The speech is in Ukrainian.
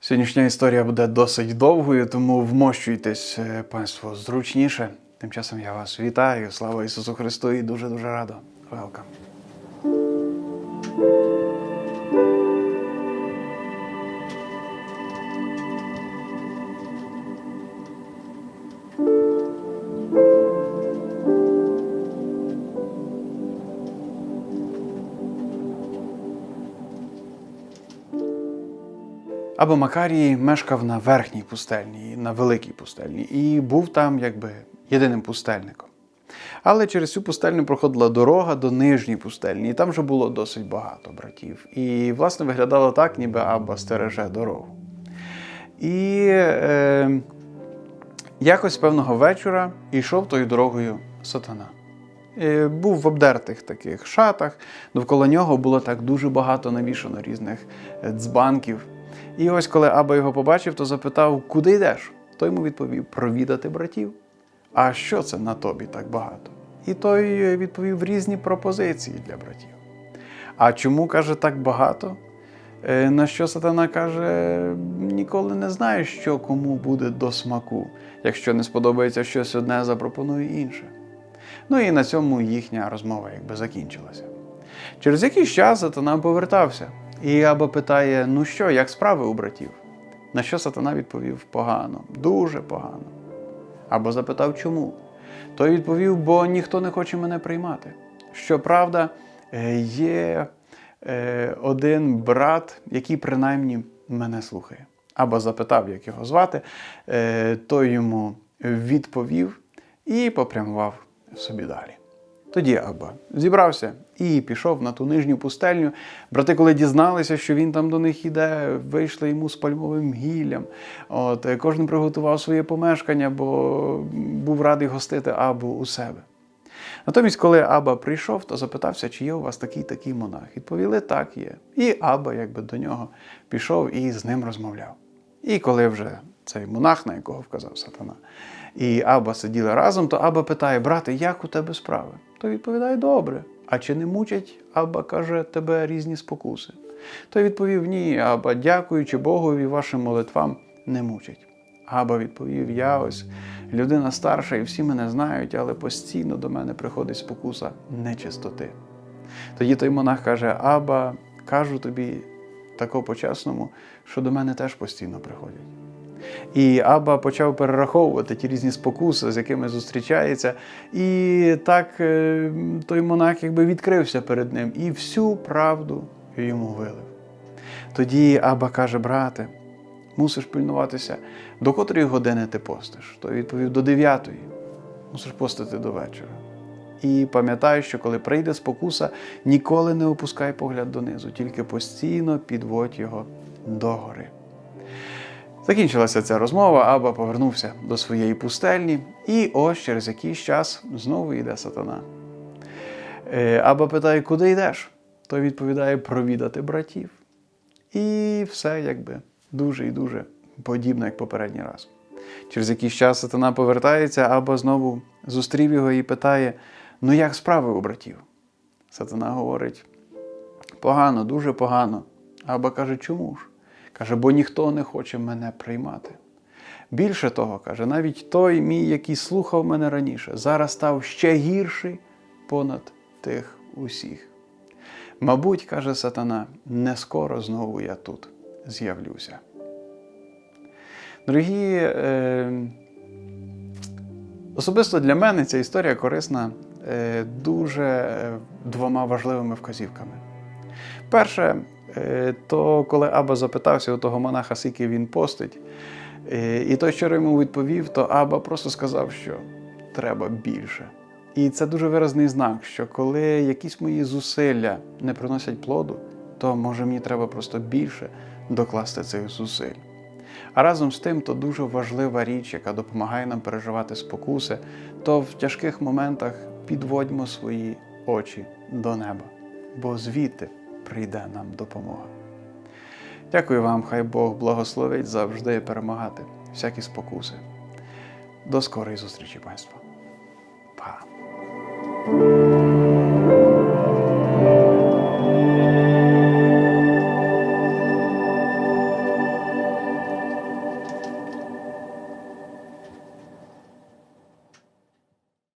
Сьогоднішня історія буде досить довгою, тому вмощуйтесь, е, панство, зручніше. Тим часом я вас вітаю. Слава Ісусу Христу і дуже-дуже радо. Велкам. Або Макарій мешкав на верхній пустельні, на великій пустельні, і був там якби єдиним пустельником. Але через цю пустельню проходила дорога до нижньої пустельні, і там вже було досить багато братів. І, власне, виглядало так, ніби Абба стереже дорогу. І е, якось певного вечора йшов тою дорогою сатана. Е, Був в обдертих таких шатах, довкола нього було так дуже багато навішано різних е, дзбанків. І ось коли Аба його побачив, то запитав, куди йдеш? Той йому відповів провідати братів. А що це на тобі так багато? І той е, відповів різні пропозиції для братів. А чому каже так багато? Е, На що сатана каже: ніколи не знаєш, що кому буде до смаку. Якщо не сподобається щось одне, запропонує інше. Ну і на цьому їхня розмова якби закінчилася. Через якийсь час сатана повертався, і Аба питає: ну що, як справи у братів? На що сатана відповів погано, дуже погано. Або запитав, чому? Той відповів, бо ніхто не хоче мене приймати. Щоправда, е, є е, один брат, який принаймні мене слухає. Або запитав, як його звати, е, той йому відповів і попрямував собі далі. Тоді Абба зібрався і пішов на ту нижню пустельню. Брати, коли дізналися, що він там до них іде, вийшли йому з пальмовим гіллям. От, е, кожен приготував своє помешкання, бо був радий гостити Абу у себе. Натомість, коли Аба прийшов, то запитався, чи є у вас такий такий монах. Відповіли, так є. І Аба якби до нього пішов і з ним розмовляв. І коли вже цей монах, на якого вказав сатана, і Аба сиділи разом, то Аба питає, брате, як у тебе справи? Той відповідає, добре. А чи не мучать, Аба каже, тебе різні спокуси? Той відповів, ні, Аба, дякуючи Богові, вашим молитвам не мучать. Аба відповів: Я ось людина старша, і всі мене знають, але постійно до мене приходить спокуса нечистоти. Тоді той монах каже: Аба, кажу тобі тако по-чесному, що до мене теж постійно приходять. І Аба почав перераховувати ті різні спокуси, з якими зустрічається. І так е, той монах якби відкрився перед ним і всю правду йому вилив. Тоді Аба каже, брате, мусиш пильнуватися, до котрої години ти постиш? Той відповів до дев'ятої. Мусиш постити до вечора. І пам'ятай, що коли прийде спокуса, ніколи не опускай погляд донизу, тільки постійно підводь його догори. Закінчилася ця розмова, Аба повернувся до своєї пустельні, і ось через якийсь час знову йде сатана. Е, Аба питає, куди йдеш? Той відповідає провідати братів. І все якби дуже і дуже подібно, як попередній раз. Через якийсь час сатана повертається, Аба знову зустрів його і питає: Ну як справи у братів? Сатана говорить: погано, дуже погано. Аба каже, чому ж? Каже, бо ніхто не хоче мене приймати. Більше того, каже, навіть той мій, який слухав мене раніше, зараз став ще гірший понад тих усіх. Мабуть, каже сатана, не скоро знову я тут з'явлюся. Дорогі, е, особисто для мене ця історія корисна е, дуже е, двома важливими вказівками. Перше, то коли Аба запитався у того монаха, скільки він постить, е, і той щиро йому відповів, то Аба просто сказав, що треба більше. І це дуже виразний знак, що коли якісь мої зусилля не приносять плоду, то може мені треба просто більше докласти цих зусиль. А разом з тим, то дуже важлива річ, яка допомагає нам переживати спокуси, то в тяжких моментах підводьмо свої очі до неба, бо звідти прийде нам допомога. Дякую вам, хай Бог благословить завжди перемагати всякі спокуси. До скорої зустрічі, панство. Па!